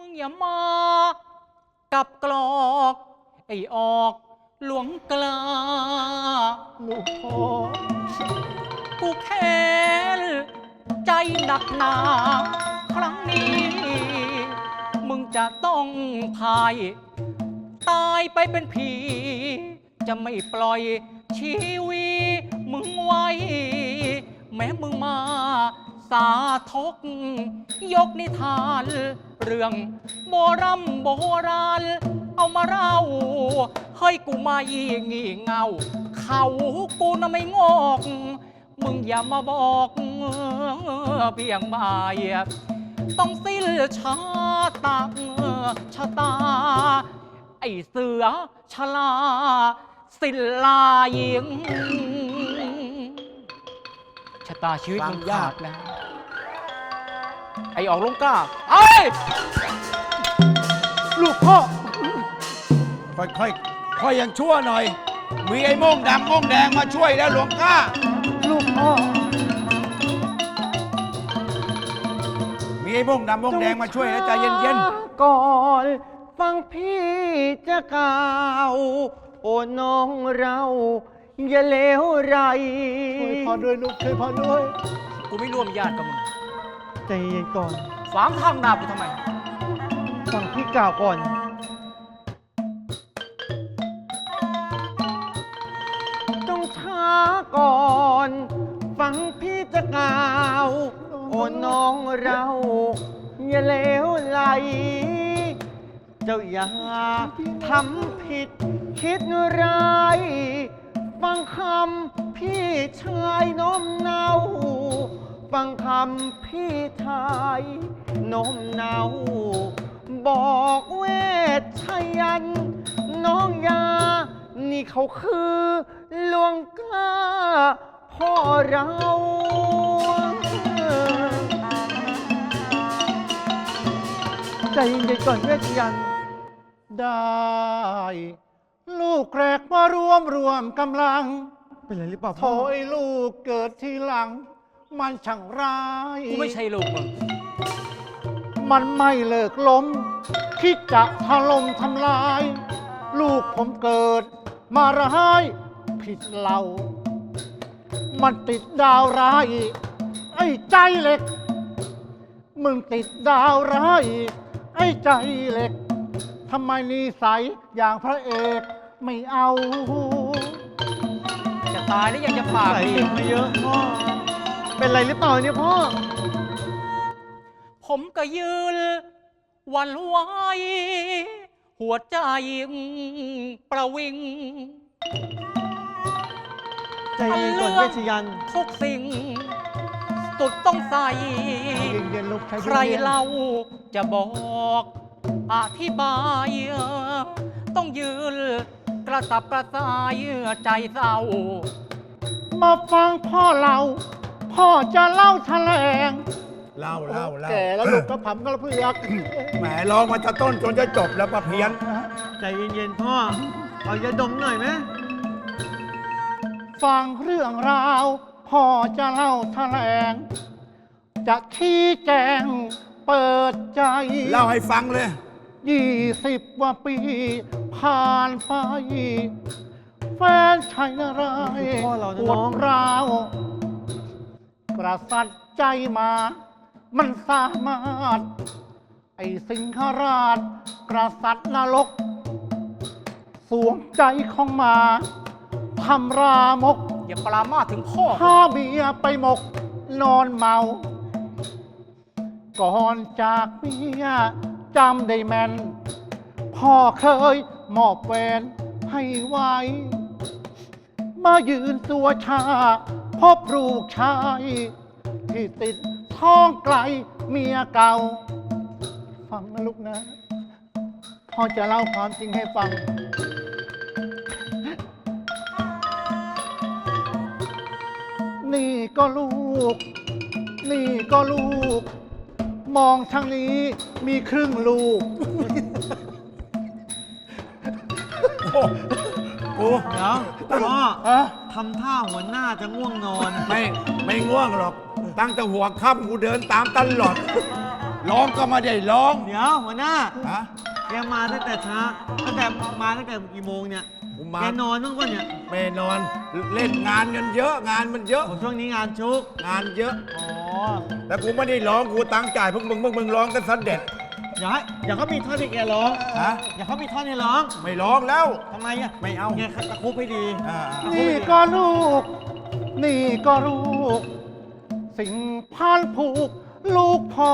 มึงอย่ามากับกลอก ไอ้ออกหลวงกลาลูกพ่อกูแค้นใจหนักหนา ครั้งนี้ มึงจะต้องพาย ตายไปเป็นผี จะไม่ปล่อยชีวีมึงไว้ แม้มึงมา สาทก ยกนิทาน เรื่องโบรำโบราณ เอามาเล่าเฮ้ยกูมายีงี่เงา เขากูน่ะไม่งอก มึงอย่ามาบอกเบี่ยงบายต้องสิ้นชาตาชะตา ไอเสือชลาศิลาหญิงชะตาชีวิตฟัมึงงยาขาก ดแล้ว อออกลงกล้าเอ้ยลูกพ่อ ค่อยค่อยค่อยยังชั่วหน่อย มีไอ้โม่งดำโม่งแดงมาช่วยแล้วหลวงก้า ลูกพ่อมีไอ้โม่งดำโม่งแดงมาช่วยแล้วใจเย็นก่อนฟังพี่จะกล่าวโอ้น้องเราอย่าเลวไรช่วยพ่อด้วยลูกช่วยพ่อด้วย กูไม่ร่วมญาติกับมึง ใจเย็นก่อน ฝางทางดาบกูทำไม ฟังพี่กล่าวก่อน ต้องช้าก่อน ฟังพี่จะกล่าว โอ้น้องเรา อย่าเลวไหล เจ้าอย่าทำผิด คิดร้ายฟังคำพี่ชายโน้มเนา ฟังคำพี่ชายโน้มเนาบอกเวทชยัน น้องยา นี่เขาคือหลวงกล้าพ่อเรา ใจเย็นๆก่อนเวทยัน ได้ ลูกแกรกมารวมรวมกำลัง เป็นไรหรือเปล่าโถไอ้ลูกเกิดทีหลัง มันช่างร้าย กูไม่ใช่ลูกมึงมันไม่เลิกล้ม คิดจะถล่มทำลาย ลูกผมเกิด มาร้าย ผิดเรา มันติดดาวร้าย ไอ้ใจเหล็ก มึงติดดาวร้าย ไอ้ใจเหล็กทำไมนิสัยอย่างพระเอกไม่เอา จะตายแล้วยังจะปากใส่ดีติดมาเยอะพ่อ เป็นไรหรือเปล่าเนี่ยพ่อ ผมก็ยืนหวันไหวหัวใจประวิง ใจเย็นก่อนเวชยันทุกสิ่ง สุดต้องใส่ เย็นๆลูกใจใครย็นๆเล่าจะบอกอธิบาย ต้องยืนกระสับกระส่ายใจเศร้า มาฟังพ่อเรา พ่อจะเล่าแถลงๆเล่าเล่าเล่าแก่แล้วลูกกระผำกระเพือกแหมร้องมาจะต้นจนจะจบแล้วประเพียน ใจเย็นๆพ่อเอายาดมหน่อยไหมฟังเรื่องราว พ่อจะเล่าแถลง จะชี้แจงเปิดใจ เล่าให้ฟังเลย ยี่สิบกว่าปี ผ่านไปแฟนชายนารายพ่อเราปนะวน้ดองร้าว กระสัดใจมา มันสามารถ ไอ้สิงหราช กระสัดนรก สวมใจของหมาทำรามก อย่าปรามาสถึงพ่อ พาเมียไปหมก นอนเมา ก่อนจากเมียจำได้แม่น พ่อเคยมอบแหวนให้ไว้ มายืนตัวชา พบลูกชาย ที่ติดท้องไกลเมียเก่า ฟังนะลูกนะ พ่อจะเล่าความจริงให้ฟัง นี่ก็ลูก นี่ก็ลูก มองทางนี้มีครึ่งลูกกูเดี๋ยวพ่อ ฮะ ทำท่าหัวหน้าจะง่วงนอน ไม่ไม่ง่วงหรอก ตั้งแต่หัวค่ำกูเดินตามตลอด ร้องก็ไม่ได้ร้องเดี๋ยวหัวหน้า ฮะ แกมาตั้งแต่เช้าตั้งแต่มาตั้งแต่กี่โมงเนี่ยกูมา แกนอนบ้างปะเนี่ยไม่นอน เล่นงานกันเยอะงานมันเยอะ โอ้ช่วงนี้งานชุก งานเยอะ อ๋อแต่กูไม่ได้ร้องกูตั้งใจพวกมึงพวกมึงร้องกันสันเด็ด อย่าให้อย่าเขามีท่อนให้แกร้องฮะ อย่าเขามีท่อนให้ร้องไม่ร้องแล้ว ทำไมอะไม่เอา แกตะคุบให้ดีอ่านี่ก็ลูก นี่ก็ลูก สิ่งพันผูก ลูกพ่อ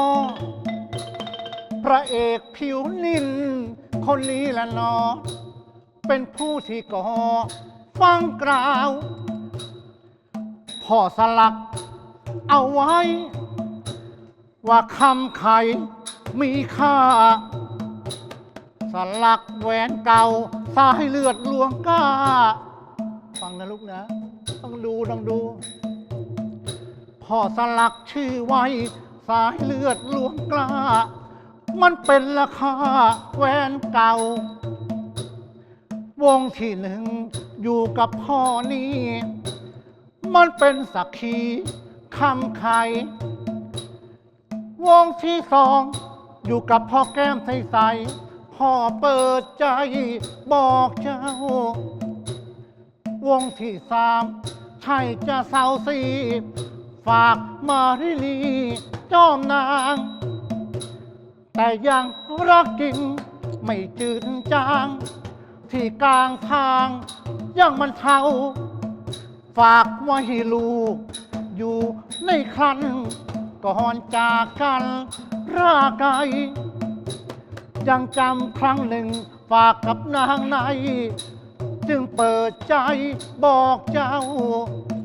พระเอกผิวนิน คนนี้แหละเนอ เป็นผู้ที่ก่อฟังกล่าว พ่อสลักเอาไว้ ว่าคำไข มีค่า สลักแหวนเก่า สายเลือดลวงกล้า ฟังนะลูกนะ ต้องดูต้องดู พ่อสลักชื่อไว้ สายเลือดลวงกล้า มันเป็นราคาแหวนเก่า วงที่หนึ่งอยู่กับพ่อนี่มันเป็นสักขีคำไขวงที่สอง อยู่กับพ่อแก้มใสๆพ่อเปิดใจบอกเจ้า วงที่สามใช่จะเศร้าสีฝากมาริลีจอมนาง แต่ยังรักจริงไม่จืดจาง ที่กลางทางยังมันเทาฝากไว้ให้ลูก อยู่ในครันก่อนจากกัน ราไกลยังจำครั้งหนึ่งฝากกับนางใน จึงเปิดใจบอกเจ้า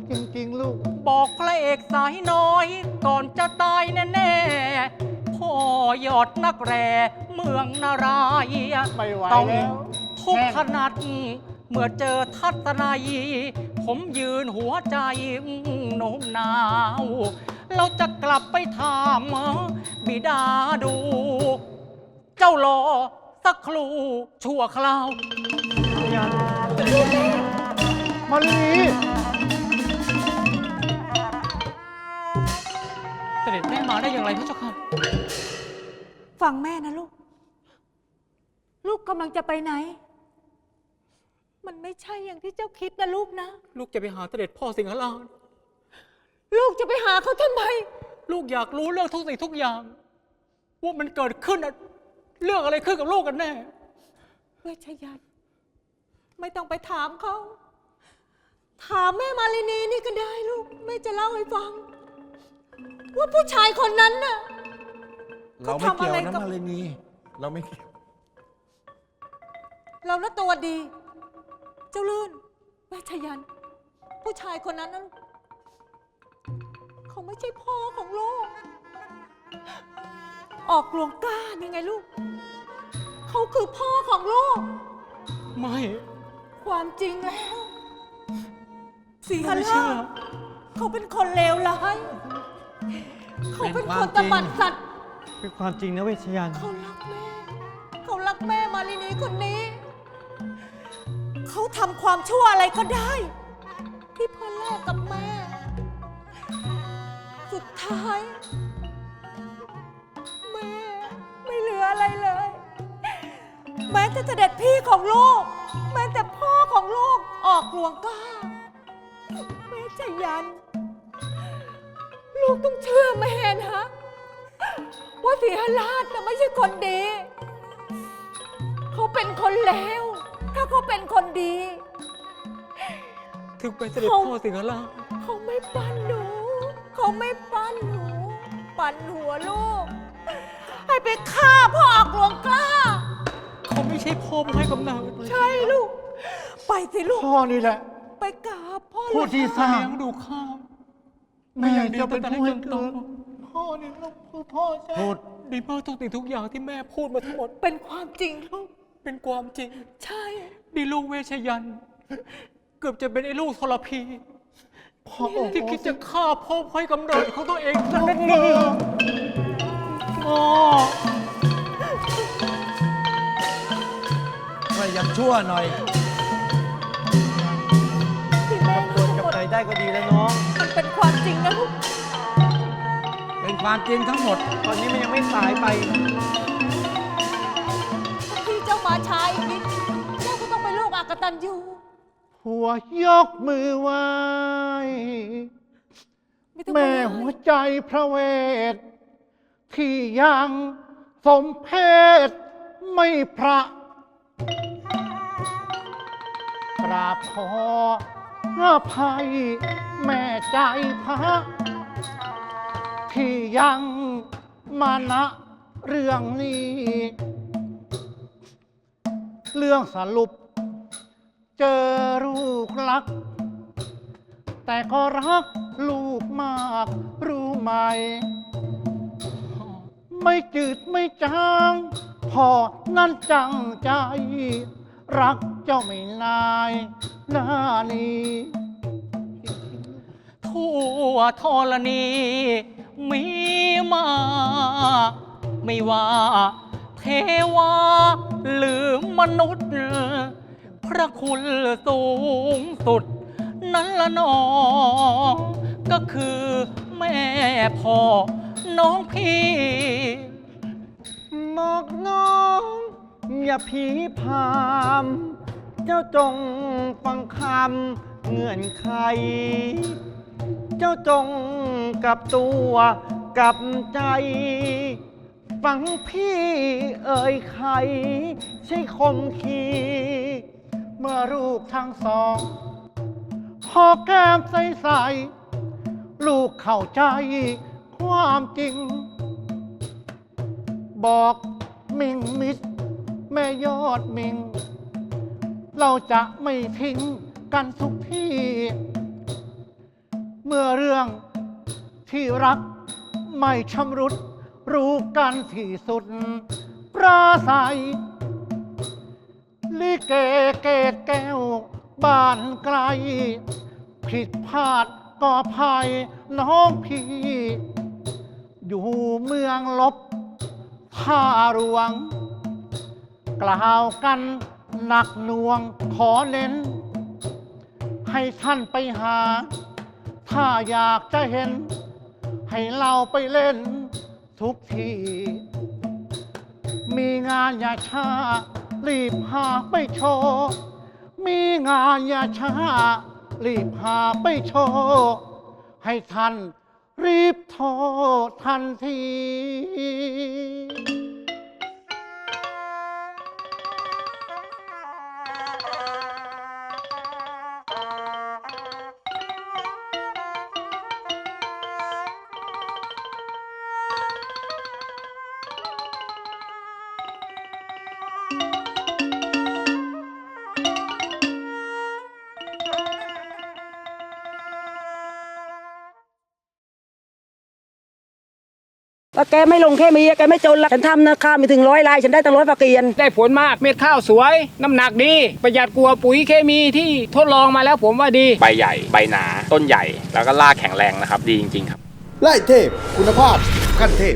จริงๆ ลูก บอกพระเอกสายน้อย ก่อนจะตายแน่ๆพ่อยอดนักแร่เมืองนารายณ์ไม่ไหวต้องแล้ว ทุกแห้งขนาด เมื่อเจอทัศนัย ผมยืนหัวใจโน้มหนาว เราจะกลับไปถามบิดาดู เจ้ารอสักครู่ชั่วคราวมาลีเสด็จแม่มาได้อย่างไรพระเจ้าค่ะฟังแม่นะลูก ลูกกำลังจะไปไหน มันไม่ใช่อย่างที่เจ้าคิดนะลูกนะ ลูกจะไปหาเสด็จพ่อสิงหราชลูกจะไปหาเขาทำไม ลูกอยากรู้เรื่องทุกสิ่งทุกอย่าง ว่ามันเกิดขึ้นอะเรื่องอะไรขึ้นกับลูกกันแน่ เวชยันต์ไม่ต้องไปถามเขา ถามแม่มาลินีนี่ก็ได้ลูก แม่จะเล่าให้ฟัง ว่าผู้ชายคนนั้นน่ะ เราไม่เกี่ยวเขาทำอะไรนะกับ มาเลยนีเราไม่เกี่ยว เราน่ะตัวดี เจ้าลื่นเวชยันต์ผู้ชายคนนั้นนะลูกเขาไม่ใช่พ่อของลูก ออกลวงกล้านี่ไงลูก เขาคือพ่อของลูก ไม่ ความจริงแล้วสีหไม่ราเชื่อชเขาเป็นคนเลวร้ายเขาเป็นเป็นคความนจริตงบัดสัตว์ เป็นความจริงนะเวชยันต์เขารักแม่ เขารักแม่มาลินีคนนี้ เขาทำความชั่วอะไรก็ได้ ที่พ่อแลกกับแม่ สุดท้าย แม่ไม่เหลืออะไรเลย แม้แต่เสด็จพี่ของลูก แม้แต่พ่อของลูกออกลวงก้าแม่จะยัน ลูกต้องเชื่อแม่นะ ว่าสีหราชน่ะไม่ใช่คนดี เขาเป็นคนเลว ถ้าเขาเป็นคนดี ถึงเป็นเสด็จเขาพ่อสิงหราชเขาไม่ปั้นหนู เขาไม่ปั้นหนู ปั่นหัวลูก ให้ไปฆ่าพ่อออกลวงกล้า เขาไม่ใช่พ่อผู้ให้กำเนิดใช่ลูก ไปสิลูก พ่อนี่แหละ ไปกราบพ่อผู้ที่สร้าง เลี้ยงดูข้าวแม่จะเป็นผู้ให้เกิดพ่อนี่ลูกคือพ่อใช่พูดดีมากทุกสิ่งทุกอย่างที่แม่พูดมาทั้งหมด เป็นความจริงลูก เป็นความจริง ใช่ดีลูกเวชยันต์เกือบจะเป็นไอ้ลูกทรพี พ่อโอ้โหที่คิดจะฆ่าพ่อผู้ให้กำเนิดของตัวเองนั่นพ่เอองอ๋อก็ยังชั่วหน่อยที่แม่คนกับใจได้ก็ดีแล้วน้อง มันเป็นความจริงนะลูก เป็นความจริงทั้งหมด ตอนนี้มันยังไม่สายไปพี่เจ้ามาช้าอีกนิดเจ้าก็ต้องเป็นลูกอากตันยูหัวยกมือไหว้ ไม่ต้องแม่มาหัเลวยใจพระเวท ที่ยังสมเพศไม่พระกราบขออภัยแม่ใจพระ ที่ยังมานะเรื่องนี้ เรื่องสรุป เจอลูกรัก แต่ก็รักลูกมากรู้ไหม ไม่จืดไม่จางพอนั่นจังใจ รักเจ้าไม่นายหน้านี้ทั่วธรณี มีมา ไม่ว่า วา หรือมนุษย์ พระคุณสูงสุด นั้นละหนอง ก็คือแม่พ่อน้องพี่บอกน้อง อย่าผีพรามเจ้าจงฟังคำเงื่อนไข เจ้าจงกับตัวกับใจ ฟังพี่เอ่ยใครใช่คมขีเมื่อลูกทั้งสอง พอแก้มใสๆลูกเข้าใจความจริง บอกมิงมิดแม่ยอดมิง เราจะไม่ทิ้งกันทุกที่ เมื่อเรื่องที่รักไม่ชำรุด รู้กันที่สุด ปราศัย ลิเกเกตแก้ว บ้านไกล ผิดพลาดก็ภัยน้องพี่ อยู่เมืองลบท่าหลวง กล่าวกันหนักหน่วงขอเน้น ให้ท่านไปหา ถ้าอยากจะเห็น ให้เราไปเล่น ทุกที มีงานอย่าช้า รีบหาไปโชว์มีงานอย่าช้า รีบหาไปโชว์ให้ทันรีบโทรทันที ว่าแกไม่ลงแค่มีแกไม่จนละฉันทำนะข้าวมีถึงร้อยลายฉันได้ตั้งร้อยฝากเกียนได้ผลมากเม็ดข้าวสวย น้ำหนักดี ประหยัดกลัวาปุ๋ยเคมีที่ทดลองมาแล้วผมว่าดี ใบใหญ่ ใบหนา ต้นใหญ่ แล้วก็รากแข็งแรงนะครับ ดีจริง ๆ ครับไล่เทพ คุณภาพขั้นเทพ